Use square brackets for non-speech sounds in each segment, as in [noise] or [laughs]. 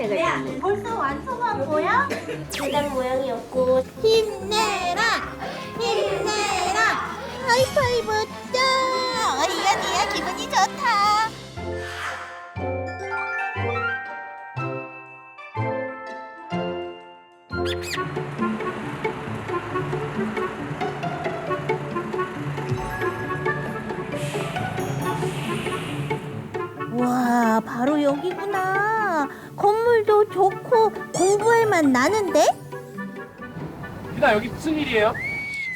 여기다가 초록색을 넣는 벌써 완성한 거야? 계단 모양이었고. 힘내라! 힘내라! 하이파이브 짱 이현이야 기분이 좋다. 와 바로 여기구나 맛 나는데? 유나 여기 무슨 일이에요?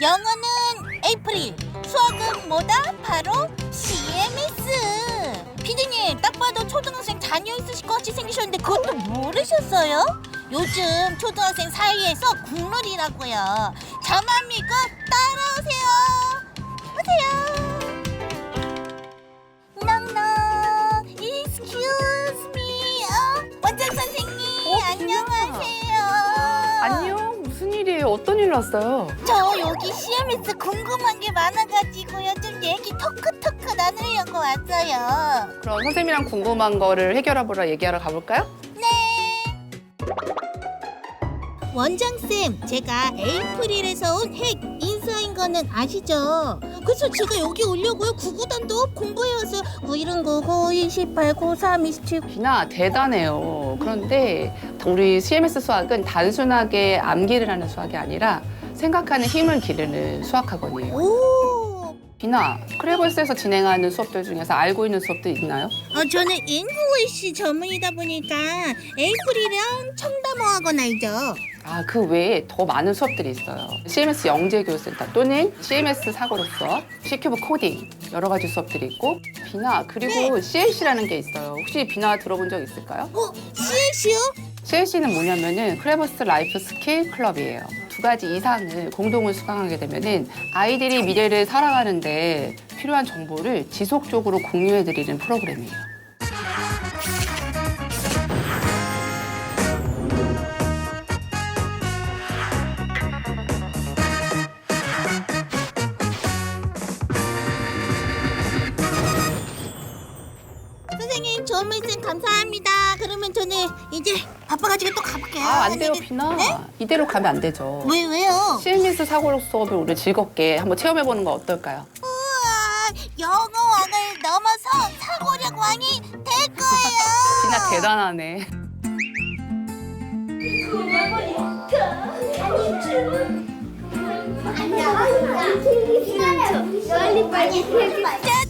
영어는 에이프릴, 수학은 뭐다? 바로 CMS. 피디님, 딱 봐도 초등학생 자녀 있으실 것 같이 생기셨는데 그것도 모르셨어요? 요즘 초등학생 사이에서 국룰이라고요. 저만 믿고 따라오세요. 오세요. 어떤 일 났어요? 저 여기 CMS 궁금한 게 많아가지고요. 좀 얘기 토크토크 나누려고 왔어요. 그럼 선생님이랑 궁금한 거를 해결해보러 얘기하러 가볼까요? 네. 원장쌤, 제가 에이프릴에서 온 핵 인싸인 거는 아시죠? 그래서 제가 여기 오려고요. 구구단도 공부해왔어요. 910, 92, 93, 27. 비나 대단해요. 그런데 우리 CMS 수학은 단순하게 암기를 하는 수학이 아니라 생각하는 힘을 기르는 수학 학원이에요. 오! 비나, 크레버스에서 진행하는 수업들 중에서 알고 있는 수업들 있나요? 어, 저는 잉글리시 전문이다 보니까 에이프릴이랑 청담어학원 알죠? 아, 그 외에 더 많은 수업들이 있어요. CMS 영재교육센터 또는 CMS 사고로 수업, C큐브 코딩, 여러 가지 수업들이 있고, 비나, 그리고 CLC라는 게 있어요. 혹시 비나 들어본 적 있을까요? 어, CLC요? CLC는 뭐냐면은 크레버스 라이프 스킬 클럽이에요. 두 가지 이상을 공동을 수강하게 되면은 아이들이 미래를 살아가는데 필요한 정보를 지속적으로 공유해드리는 프로그램이에요. 저는 이제 바빠가지고 또 가볼게요. 아, 안 돼요. 비나. 네? 이대로 가면 안 되죠. 왜 왜요? CMS 사고력 수업을 우리 즐겁게 한번 체험해보는 거 어떨까요? 우와 영어왕을 넘어서 사고력 왕이 될 거예요. 비나 대단하네. 빨리 빨리 짜자잔.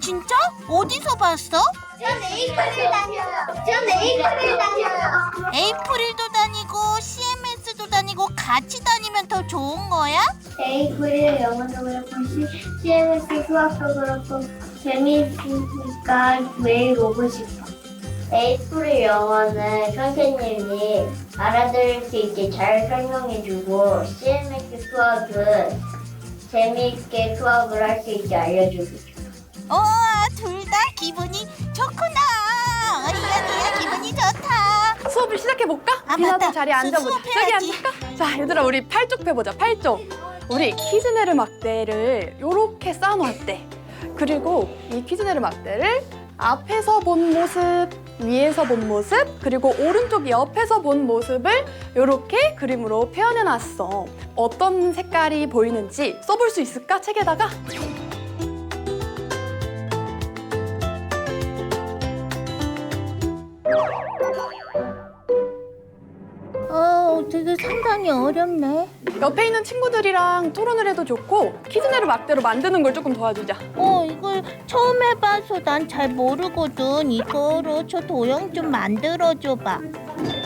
진짜? 어디서 봤어? 전 에이프릴 다녀요 전 에이프릴 다녀요 에이프릴도 다니고 CMS도 다니고 같이 다니면 더 좋은 거야? 에이프릴 영어도 그렇고 CMS 수학도 그렇고 재미있으니까 매일 오고 싶어 에이프릴 영어는 선생님이 알아들을 수 있게 잘 설명해주고 CMS 수학은 재미있게 수학을 할 수 있게 알려주고 우와 둘 다 기분이 좋구나. 어리언니야 기분이 좋다. 수업을 시작해볼까? 아, 맞다. 자리에 앉아보자. 저기 수업해야지. 앉을까? 자, 얘들아, 우리 팔쪽 펴보자, 팔쪽. 우리 키즈네르 막대를 요렇게 쌓아놓았대. 그리고 이 키즈네르 막대를 앞에서 본 모습, 위에서 본 모습, 그리고 오른쪽 옆에서 본 모습을 요렇게 그림으로 표현해놨어. 어떤 색깔이 보이는지 써볼 수 있을까? 책에다가? 상당히 어렵네. 옆에 있는 친구들이랑 토론을 해도 좋고 키즈네르 막대로 만드는 걸 조금 도와주자. 어 이걸 처음 해봐서 난 잘 모르거든. 이거로 저 도형 좀 만들어줘봐.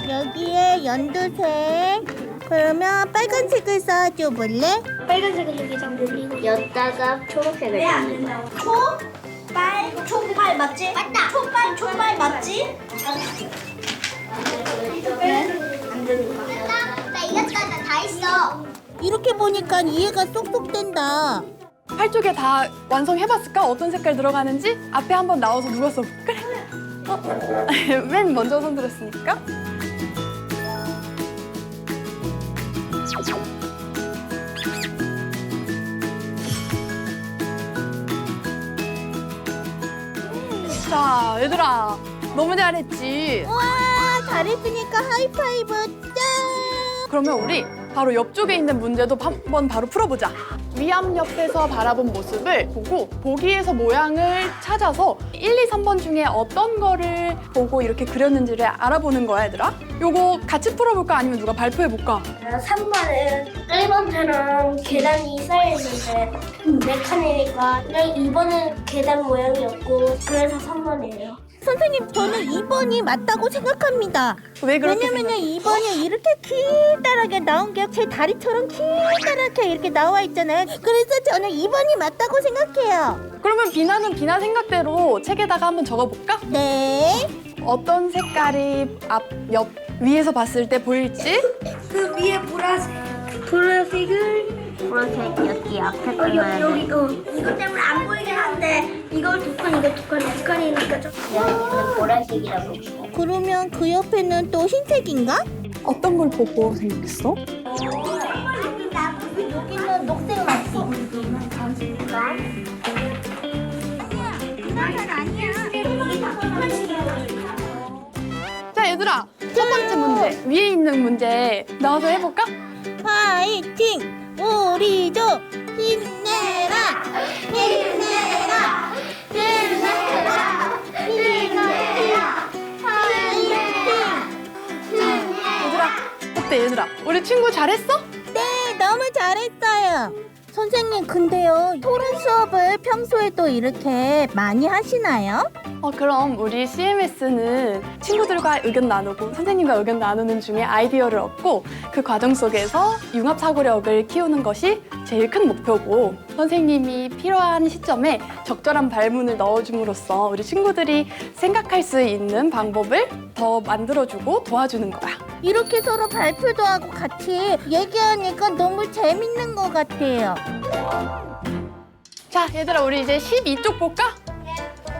여기에 연두색. 그러면 빨간색을 쌓아줘 볼래? 빨간색은 여기 좀 늘리고 여기다가 초록색을 넣는 거야 빨, 촉발 맞지? 맞다. 촉발, 촉발 맞지? 안 되는 거야 나 이겼다. 나다 했어. 이렇게 보니까 이해가 쏙쏙 된다. 팔 쪽에 다 완성해봤을까? 어떤 색깔 들어가는지 앞에 한번 나와서 누가 써? 그래. 어? [laughs] 맨 먼저 손 들었으니까. 자, 얘들아. 너무 잘했지? 와 잘했으니까 하이파이브 짠. 그러면 우리 바로 옆쪽에 있는 문제도 한번 바로 풀어보자. 위암 옆에서 바라본 모습을 보고 보기에서 모양을 찾아서 1, 2, 3번 중에 어떤 거를 보고 이렇게 그렸는지를 알아보는 거야, 얘들아. 요거 같이 풀어볼까? 아니면 누가 발표해볼까? 3번은 1번처럼 계단이 쌓여있는데 그냥 2번은 계단 모양이었고 그래서 3번이에요. 선생님 저는 2번이 맞다고 생각합니다. 왜 그렇게 왜냐면은 생각해? 2번이 이렇게 길다랗게 나온 게 제 다리처럼 길다랗게 이렇게 나와 있잖아요. 그래서 저는 2번이 맞다고 생각해요. 그러면 비나는 비나 생각대로 책에다가 한번 적어볼까? 네. 어떤 색깔이 앞, 옆, 위에서 봤을 때 보일지? 그 위에 보라색. 보라색을 보라색 여기 앞에 어, 여기 여기 어 이거 때문에 안 보이긴 한데 이걸 두 칸, 이거 두 칸, 두 칸이니까 좀 여기는 보라색이라고. 그러면 그 옆에는 또 흰색인가? 어떤 걸 보고 생각했어? 여기는 녹색 맞지? 자, 얘들아. 첫 번째 문제. 위에 있는 문제 나와서 해볼까? 화이팅! 우리도 힘내라! 힘내라! 힘내라! 힘내라! 얘들아. 어때, 얘들아? 우리 친구 잘했어? 네, 너무 잘했어요. 선생님, 근데요, 토론 수업을 평소에도 이렇게 많이 하시나요? 어, 그럼 우리 CMS는 친구들과 의견 나누고 선생님과 의견 나누는 중에 아이디어를 얻고 그 과정 속에서 융합 사고력을 키우는 것이 제일 큰 목표고 선생님이 필요한 시점에 적절한 발문을 넣어줌으로써 우리 친구들이 생각할 수 있는 방법을 더 만들어주고 도와주는 거야. 이렇게 서로 발표도 하고 같이 얘기하니까 너무 재밌는 것 같아요. 자, 얘들아, 우리 이제 12쪽 볼까?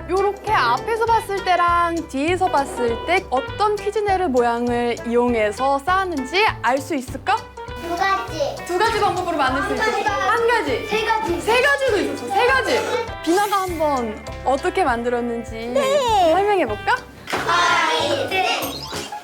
요렇게 앞에서 봤을 때랑 뒤에서 봤을 때 어떤 퀴즈네르 모양을 이용해서 쌓았는지 알 수 있을까? 두 가지, 두 가지 방법으로 만들 수 있어. 한 가지. 세 가지. 세 가지도 있었어. 세 가지. 비나가 한번 어떻게 만들었는지 설명해 볼까? 화이팅!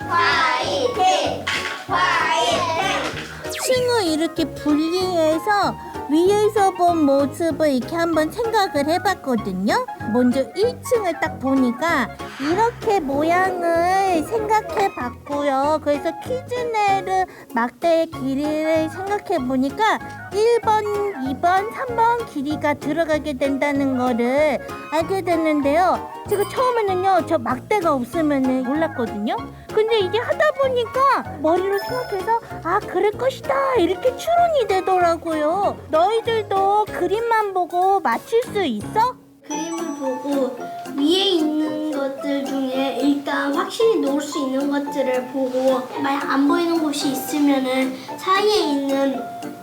화이팅! 화이팅! 층을 이렇게 분리해서 위에서 본 모습을 이렇게 한번 생각을 해봤거든요. 먼저 1층을 딱 보니까 이렇게 모양을 생각해 봤고요. 그래서 퀴즈네르 막대의 길이를 생각해 보니까 1번, 2번, 3번 길이가 들어가게 된다는 거를 알게 됐는데요. 제가 처음에는요, 저 막대가 없으면 몰랐거든요. 근데 이게 하다 보니까 머리로 생각해서 아 그럴 것이다 이렇게 추론이 되더라고요. 너희들도 그림만 보고 맞출 수 있어? 그림을 보고 위에 있는 것들 중에 일단 확실히 놓을 수 있는 것들을 보고 만약 안 보이는 곳이 있으면은 사이에 있는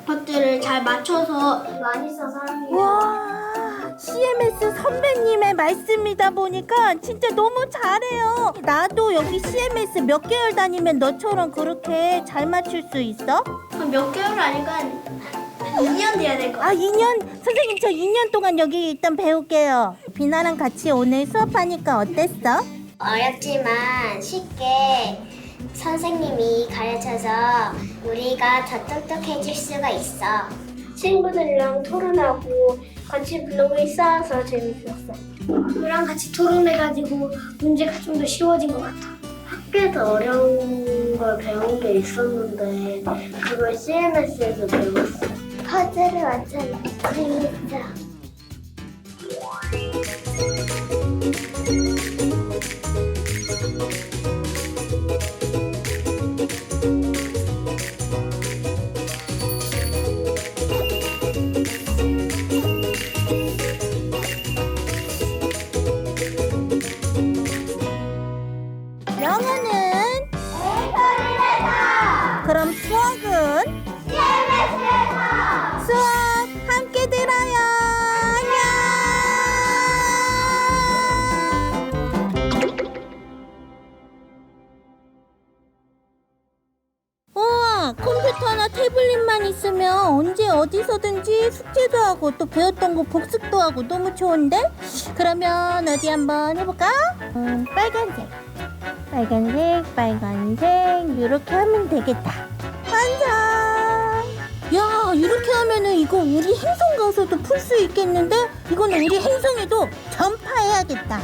것들을 잘 맞춰서 많이 써서 게와 CMS 선배님의 말씀이다 보니까 진짜 너무 잘해요. 나도 여기 CMS 몇 개월 다니면 너처럼 그렇게 잘 맞출 수 있어? 몇 개월 아니까 2년 돼야 될 것 같아요. 아 2년 선생님 저 2년 동안 여기 일단 배울게요. 비나랑 같이 오늘 수업하니까 어땠어? 어렵지만 쉽게 선생님이 가르쳐서 우리가 더 똑똑해질 수가 있어. 친구들이랑 토론하고 같이 블로그에 쌓아서 재밌었어. 그랑 같이 토론해가지고 문제가 좀 더 쉬워진 것 같아. 학교에서 어려운 걸 배운 게 있었는데 그걸 CMS에서 배웠어. 퍼즐을 완전 재밌어. 영어는 엔터리에서 그럼 수학은 CMS에서 수학 함께 들어요. 컴퓨터나 태블릿만 있으면 언제 어디서든지 숙제도 하고 또 배웠던 거 복습도 하고 너무 좋은데? 그러면 어디 한번 해볼까? 음, 빨간색. 빨간색, 빨간색. 이렇게 하면 되겠다. 완성! 야, 이렇게 하면은 이거 우리 행성 가서도 풀 수 있겠는데? 이거는 우리 행성에도 전파해야겠다.